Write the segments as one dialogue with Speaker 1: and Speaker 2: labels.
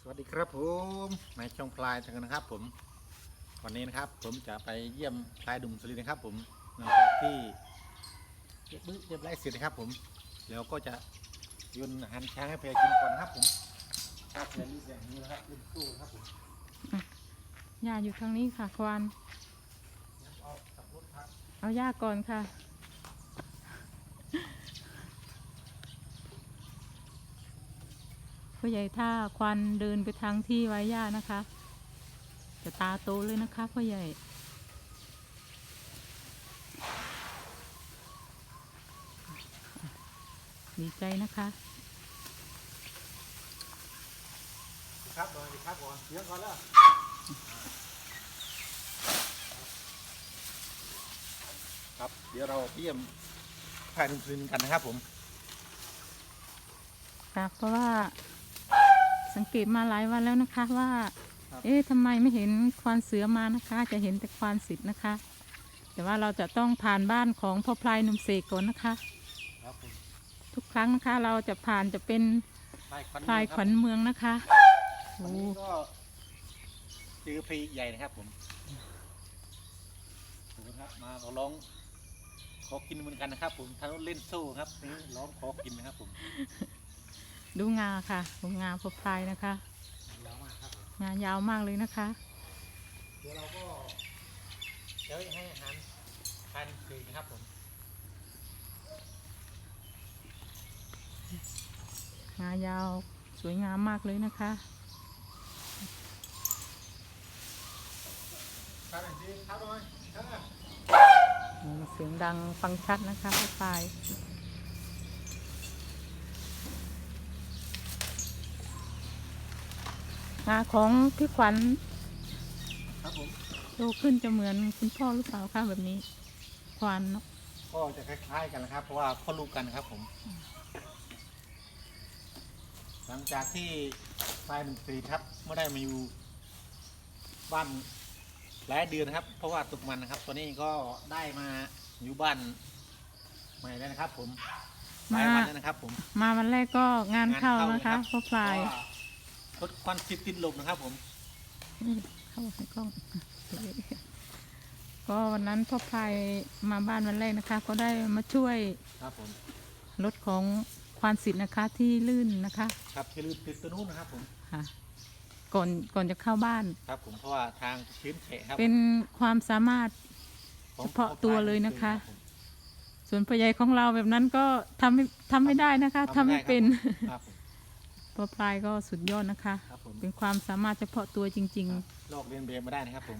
Speaker 1: สวัสดีครับผมนายช่องพลายทางนะครับ ผม วันนี้นะครับ ผมจะไปเยี่ยมพลายดุมสุรินนะครับ ผมหลังจากที่เก็บบึ้เรียบร้อยเสร็จนะครับ ผม แล้วก็จะยุนอาหารช้างให้เพลกินก่อนนะครับ ผมครับเดี๋ยวนี้อย่างนี้นะครับรุ่นตู้นะครับผม
Speaker 2: หญ้าอยู่ทางนี้ค่ะควาน
Speaker 1: เอาขับรถครับ
Speaker 2: เอาหญ้าก่อนค่ะ พ่อใหญ่ถ้าควันเดินไปทางที่ไว้หญ้านะคะ จะตาโตเลยนะคะพ่อใหญ่ ดีใจนะคะ
Speaker 1: ครับก่อนดีครับก่อนเดี๋ยวก่อนแล้วครับ เดี๋ยวเราเยี่ยมพลายดุมสุรินทร์กันนะครับผม
Speaker 2: ค่ะเพราะว่า สังเกตมาหลายวันแล้วนะคะว่า
Speaker 1: ครับ
Speaker 2: เอ๊ะทำไมไม่เห็นควานเสือมานะคะ จะเห็นแต่ควานสิทธิ์นะคะ แต่ว่าเราจะต้องผ่านบ้านของพ่อพลายหนุ่มเสกก่อนนะคะ
Speaker 1: ครับผม
Speaker 2: ทุกครั้งนะคะเราจะผ่านจะเป็น
Speaker 1: พลายขวัญ
Speaker 2: พลาย
Speaker 1: เมือง
Speaker 2: ข
Speaker 1: ค
Speaker 2: วั
Speaker 1: รับ
Speaker 2: ญเมืองนะคะ
Speaker 1: วั
Speaker 2: โอ้
Speaker 1: นนี้ก็เจอพรีใหญ่นะครับผมดูนะครับมาขอร้องขอกินเหมือนกันนะครับ ผมทางโน้นเล่นโซ่ครับนี่ร้องขอกินนะครับผม
Speaker 2: ดูงาค่ะดูงาพ่อพลายนะคะ
Speaker 1: ยาวมากครับผม
Speaker 2: งายาวมากเลยนะคะ
Speaker 1: เดี๋ยวเราก็เดี๋ยวให้อาหารทานฟรีนะครับผม
Speaker 2: งายาวสวยงามมากเลยนะคะ
Speaker 1: ทานหน่อยสิครับหน่อยครับ
Speaker 2: อืมเสียงดังฟังชัดนะคะพ่อพลายาของพี่ขวัญ
Speaker 1: ครับผม
Speaker 2: โตขึ้นจะเหมือนคุณพ่อหรือเปล่าคะแบบนี้ ควานเนอะ
Speaker 1: ก็จะคล้ายๆกันนะครับ เพราะว่าพ่อลูกกันนะครับผม หลังจากที่ปลายหนึ่งปีครับเมื่อได้มาอยู่บ้านหลายเดือนนะครับ เพราะว่าตกมันนะครับ ตัวนี้ก็ได้มาอยู่บ้านใหม่แล้วนะครับ ผมหลายวันแล้วนะครับ ผม
Speaker 2: มาวันแรกก็งานเข้านะคะ
Speaker 1: ง
Speaker 2: พ่อพลาย
Speaker 1: ก็ ลดควันติดติดลมนะครับ ผม
Speaker 2: นี่เข้าในกล้องก็วันนั้นพ่อพลายมาบ้านวันแรกนะคะ ก็ได้มาช่วย
Speaker 1: ครับผม
Speaker 2: รถของควานสิทธิ์นะคะที่ลื่นนะคะ
Speaker 1: ครับที่ลืมติดตัวนู้นนะครับผม
Speaker 2: ค่ะก่อนก่อนจะเข้าบ้าน
Speaker 1: ครับผมเพราะว่าทางชื้นแฉะครับ
Speaker 2: เป็นความสามารถ
Speaker 1: ของ
Speaker 2: เฉพาะตัวเลยนะคะ
Speaker 1: รับผม
Speaker 2: ส่วนพ่อใหญ่ของเราแบบนั้นก็ทำไม่ทำไม่ได้นะคะทำไม่เป็น
Speaker 1: ครับ ผม
Speaker 2: พ่อพลายก็สุดยอดนะคะ
Speaker 1: ครับผม
Speaker 2: เป็นความสามารถเฉพาะตัวจริง
Speaker 1: ครับลอกเรียนแบบมาได้นะครับผม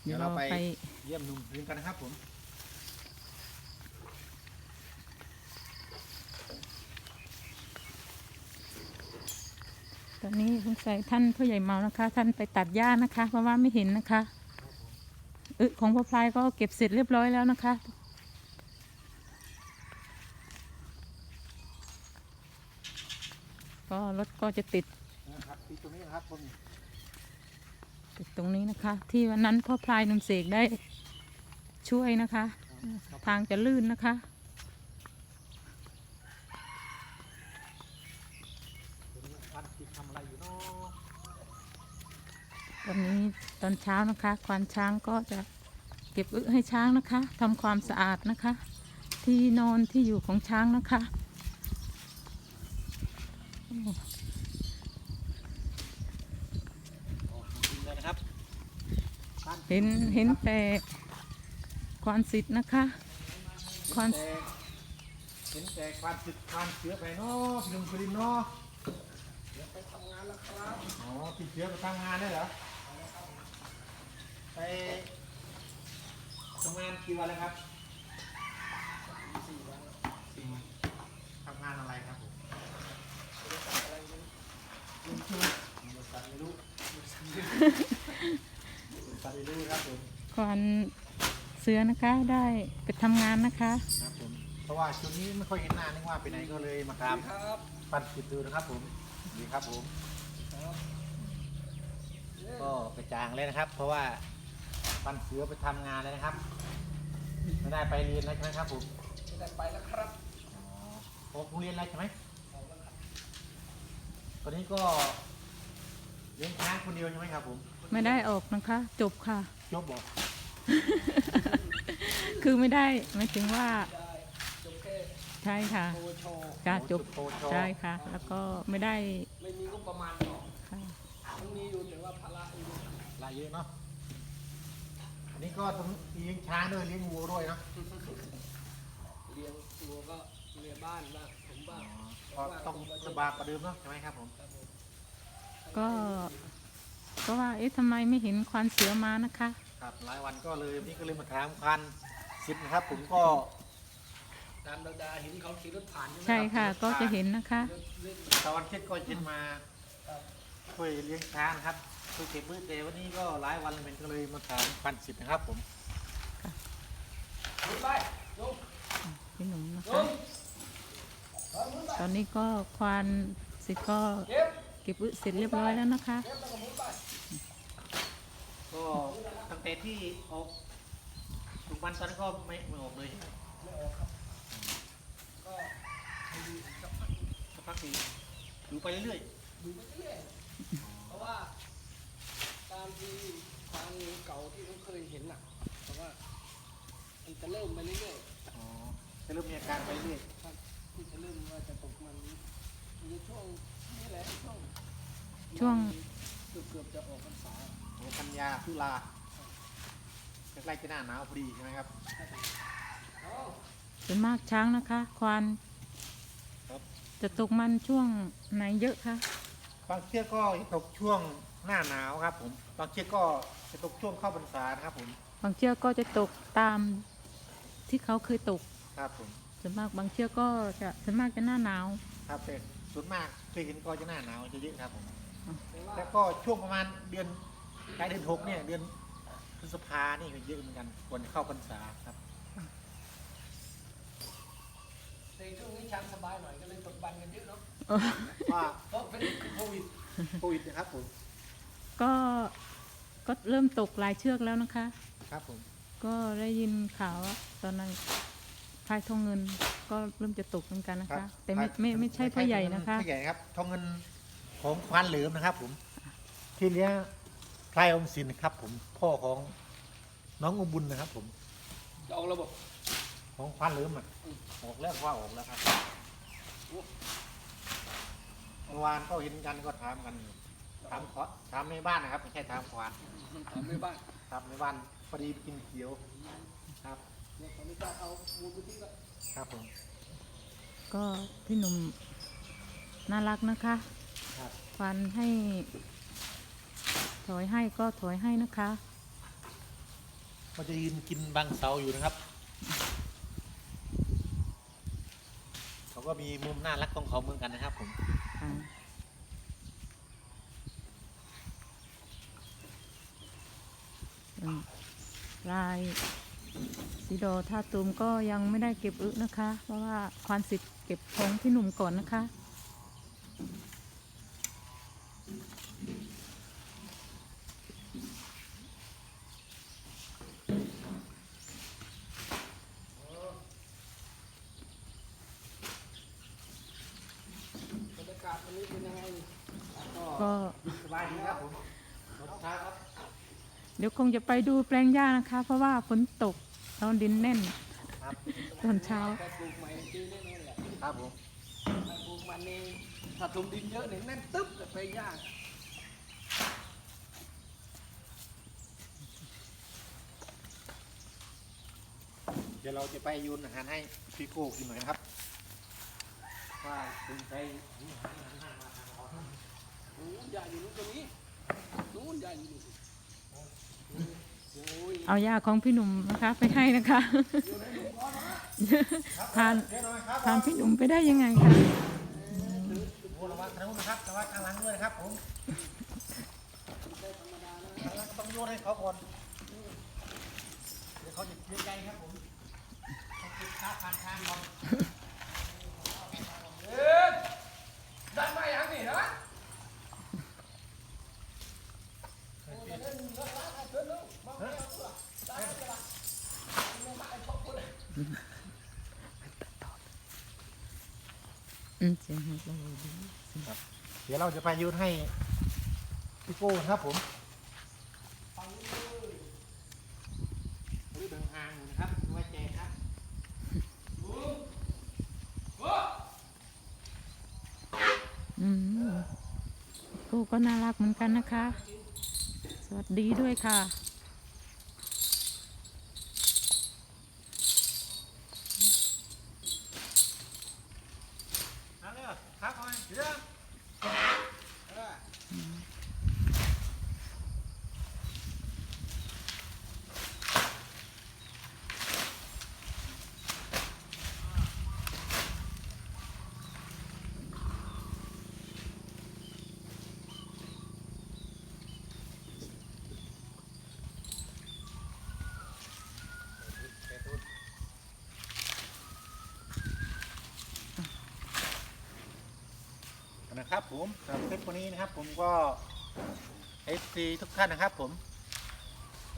Speaker 2: ๆ
Speaker 1: เดี๋
Speaker 2: เดี๋
Speaker 1: ย
Speaker 2: ยวว
Speaker 1: เรา
Speaker 2: เรา
Speaker 1: ไป
Speaker 2: ไป
Speaker 1: เยี่ยมหนุ่มเรียนกันนะครับผม
Speaker 2: ตอนนี้สงสัยท่านผู้ใหญ่เมานะคะ ท่านไปตัดหญ้านะคะ เพราะว่าไม่เห็นนะคะเออของพ่อพลายก็เก็บเสร็จเรียบร้อยแล้วนะคะ ก็ รถก็จะติด
Speaker 1: นะครับที่ตรงนี้นะครับผม
Speaker 2: ติดตรงนี้นะคะ ที่วันนั้นพ่อพลายนำเสกได้ช่วยนะคะ
Speaker 1: ครับ
Speaker 2: ทางจะลื่นนะคะ
Speaker 1: ตรงนี้วันที่ทำอะไรอยู่เนาะ
Speaker 2: วันนี้ตอนเช้านะคะควานช้างก็จะเก็บอึให้ช้างนะคะทำความสะอาดนะคะ ที่นอนที่อยู่ของช้างนะคะโอ้
Speaker 1: โอ้จริง เลยนะครับบ้าน
Speaker 2: เห็นเห็นแต่ควานสิทธิ์นะคะควาน
Speaker 1: แต่เห็นแต่ความสึกความเสือไปเนาะพี่หนุ่มสุรินทร์เนาะเดี๋ยวไปทำงานแล้วครับอ๋อพี่เสือไปทำงานได้เหรอไปทำงานกี่วันแล้วครับสี่วันสี่วันทำงานอะไรครับผมบริษัทอะไรไม่รู้ บริษัทไม่รู้บริษัทไม่รู้ครับผม
Speaker 2: ควานเสือนะคะได้ไปทำงานนะคะ
Speaker 1: ครับผมเพราะว่าช่วงนี้ไม่ค่อยเห็นหน้านึกว่าไปไหนก็เลยมาตามปั่นจิตดูนะครับผมดีครับผมก็กระจางเลยนะครับ เพราะว่าปันเสือไปทำงานเลยนะครับไม่ได้ไปเรียนแล้วใช่ไหมครับผม
Speaker 3: ไม่ได้ไปแล้วครับ
Speaker 1: อ๋อโอ้โรงเรียนอะไรใช่ไหม
Speaker 3: ออกวัน
Speaker 1: ตอนนี้ก็เลี้ยงช้างคนเดียวใช่ไหมครับผม
Speaker 2: ไม่ได้ออกนะคะ จบค่ะ
Speaker 1: ยกบอก
Speaker 2: คือไม่ได้หมายถึงว่า
Speaker 3: จบแค่
Speaker 2: ใช่ค่ะ
Speaker 3: โอโชว์
Speaker 2: การจบ
Speaker 1: โชว์โชว์
Speaker 2: ใช่ค่ะ แล้วก็ไม่ได้
Speaker 3: ไม่มีงบประมาณหรอก
Speaker 2: ค่ะ
Speaker 3: มันมีอยู่แต่ว่าภาระอยู่
Speaker 1: ลายเยอะเนาะอันนี้ก็ต้องเลี้ยงช้างด้วยเลี้ยงวัวด้วยเนาะ
Speaker 3: เลี้ยงวัวก็เลี้ยงบ้านบ้างผมบ้าง
Speaker 1: ก็ต้องสบายกว่าเดิมเนาะใช่ไหมครับผม
Speaker 3: ครับผม
Speaker 2: ก็ก็ว่าเอ๊ะทำไมไม่เห็นควานเสือมานะคะ
Speaker 1: ครับหลายวันก็เลยวันนี่ก็เลยมาถามคันสิทธิ์นะครับ ผมก็
Speaker 3: ตามดาดาเห็นเขาขี่รถผ่านใช่ไหม
Speaker 2: ใช่ค่ะ ก็จะเห็นนะคะ
Speaker 3: รถเล่น
Speaker 1: ตะวันเช็ดก็เช็ดมา
Speaker 3: ครับ
Speaker 1: ช่วยเลี้ยงช้างนะครับช่วยเก็บพืชแต่วันนี้ก็หลายวันเป็นก็เลยมาถามคันสิทธิ์นะครับผม
Speaker 3: หมุนไปลง
Speaker 2: พี่หนุ่มนะ
Speaker 3: ล
Speaker 2: คะ
Speaker 3: งถอยหมุนไป
Speaker 2: ตอนนี้ก็ควานเสร็จก็
Speaker 3: เก็บ
Speaker 2: เก็บอึเสร็จเรียบร้อยแล้วนะคะ
Speaker 3: เก็บแล้วก็หมุนไป
Speaker 1: ก็ตั้งแต่ที่ออกทุกวันตอนนั้นก็ไม่ไม่ออกเลย
Speaker 3: ไม่ออกครับก็ดูสักพัก
Speaker 1: สักพักดีดูไปเรื่อย
Speaker 3: ดูไปเรื่อยเพราะว่าตามที่ทางเก่าที่ผมเคยเห็นน่ะเพราะว่ามันจะเริ่มไปเรื่อยๆ
Speaker 1: ๆอ๋อจะเริ่มมีอาการไปเรื่อย
Speaker 3: ครับที่จะเริ่ม ว่าจะตกมันในช่วงนี่แหละช่วง
Speaker 2: ช่วง
Speaker 3: เกือบเกือบๆจะออกพรรษา
Speaker 1: โอ้กันยาตุลาใกล้ๆจะหน้าหนาวพอดีใช่ไหมครับ
Speaker 3: เอ้า
Speaker 2: ส่วนมากช้างนะคะ ควาน
Speaker 1: ครับ
Speaker 2: จะตกมันช่วงไหนเยอะคะ
Speaker 1: บางเชือกก็ตกช่วงหน้าหนาวครับ ผม บางเชือกก็จะตกช่วงเข้าพรรษานะครับผม
Speaker 2: บางเชือกก็จะตกตามที่เขาเคยตก
Speaker 1: ครับผม
Speaker 2: ส่วนมากบางเชือกก็จะส่วนมากจะหน้าหนาว
Speaker 1: ครับแต่ส่วนมากเคยเห็นก็จะหน้าหนาวจะเยอะครับผม
Speaker 3: แต่ว่า
Speaker 1: แล้วก็ช่วงประมาณเดือนปลายเดือนหกเนี่ยเดือนพฤษภานี่ก็เยอะเหมือนกันควรเข้าพรรษาครับ
Speaker 3: ในช่วงนี้ช้างสบายหน่อยก็เลยตกบันกันเยอะเนาะ
Speaker 1: ว่า
Speaker 3: เพราะเป็นโควิด
Speaker 1: โควิดนะครับผม
Speaker 2: ก็ก็เริ่มตกหลายเชือกแล้วนะคะ
Speaker 1: ครับผม
Speaker 2: ก็ได้ยินข่าวว่าตอนนั้น พายทองเงินก็เริ่มจะตกเหมือนกันนะ
Speaker 1: ครั
Speaker 2: คะ
Speaker 1: บ
Speaker 2: แต่ไม่ไม่ไม่ใช่พ่อใหญ่นะคะ
Speaker 1: พ่อใหญ่ครับทองเงินของควานเหลิมนะครับ ผม ที่เลี้ยงพลายอมสินนะครับ ผมพ่อของน้องอมบุญนะครับ ผม
Speaker 3: จะออกระบบ
Speaker 1: ของควานเหลิมอะออกแล้วว่าออกแล้วครับเมื่อวานก็เห็นกันก็ถามกันอยู่ถามขอถามในบ้านนะครับไม่ใช่ถามควาน
Speaker 3: ถามไม่บ้าน
Speaker 1: ถามในบ้านพอดีไปกินเขียวครับ
Speaker 3: เนี่ยผมไม่กล้าเอามูลไปทิ้งละ
Speaker 1: ครับผม
Speaker 2: ก็พี่หนุ่มน่ารักนะคะ
Speaker 1: ครับ
Speaker 2: ฟันให้ ถอยให้ก็ถอยให้นะคะ
Speaker 1: ก็จะยืนกินบางเสาอยู่นะครับ เขาก็มีมุมน่ารักของเขาเหมือนกันนะครับผม
Speaker 2: อ่าอืมลาย สีดอท่าตูมก็ยังไม่ได้เก็บอึนะคะ เพราะว่าควานสิทธิ์เก็บของพี่หนุ่มก่อนนะคะ
Speaker 3: บรรยากาศวันนี้เป็นยังไงก็
Speaker 2: ก็
Speaker 1: สบายดีครับผมรถช้าครับ
Speaker 2: เดี๋ยวคงจะไปดูแปลงหญ้านะคะ เพราะว่าฝนตก ตอนดินแน่น
Speaker 1: ครับ
Speaker 2: ตอนเช้า
Speaker 3: แค่ปลูกใหม่จีนี่นี่แหละ
Speaker 1: ครับผม
Speaker 3: ถ้าปลูกมันนี่ถ้าถมดินเยอะเนี่ยแน่นตึ๊บเลยไปยาก
Speaker 1: เดี๋ยวเราจะไปโยุนอาหารให้พี่โก้กินหน่อยนะครับว่าคุณไป
Speaker 3: นู้นยาอยู่นู้นตรงนี้นู้นยาอยู่นู้นโอ้ย
Speaker 2: เอาหญ้าของพี่หนุ่มนะคะไปให้นะคะ ทานทานพี่หนุ่มไปได้ยังไงคะ
Speaker 1: ระวังทางนู้นนะครับระวังข้างหลังด้วยนะครับผมข้างหลังต้องโยนให้เขาก่อนเดี๋ยวเขาจะเสียใจครับผมต้องติดค่าผ่านทางก่อน
Speaker 3: เอ๊ะได้มาอย่างนี้นะ
Speaker 2: อืมเสียงหัวเราะดี
Speaker 1: ครับดี๋ยวเราจะไปยืนให้พี่โก้นะครับผม
Speaker 3: ฟังเลย
Speaker 1: รื้อเดินทางอยู่นะครับไว้แจกครับ
Speaker 3: ลุงโอ้
Speaker 2: อืมกูก็น่ารักเหมือนกันนะคะ สวัสดีด้วยค่ะ
Speaker 1: นั่นเลยครับเอาไงเดี๋ยว
Speaker 3: เออ
Speaker 1: นะ ครับผมสำหรับคลิปวันนี้นะครับผมก็เอฟซีทุกท่านนะครับผม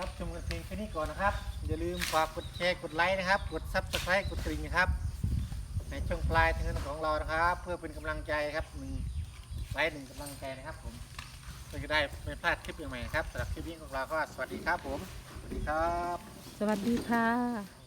Speaker 1: รับชมกันเพียงแค่นี้ก่อนนะครับ อย่าลืมฝากกดแชร์กดไลค์นะครับ กดซับสไครต์กดกริ่งนะครับ ในช่องปลายทางของเรานะครับ เพื่อเป็นกำลังใจครับหนึ่งไลค์หนึ่งกำลังใจนะครับผมเพื่อจะได้ไม่พลาดคลิปใหม่ๆครับสำหรับคลิปนี้ของเราก็สวัสดีครับผม สวัสดีครับ
Speaker 2: สวัสดีค่ะ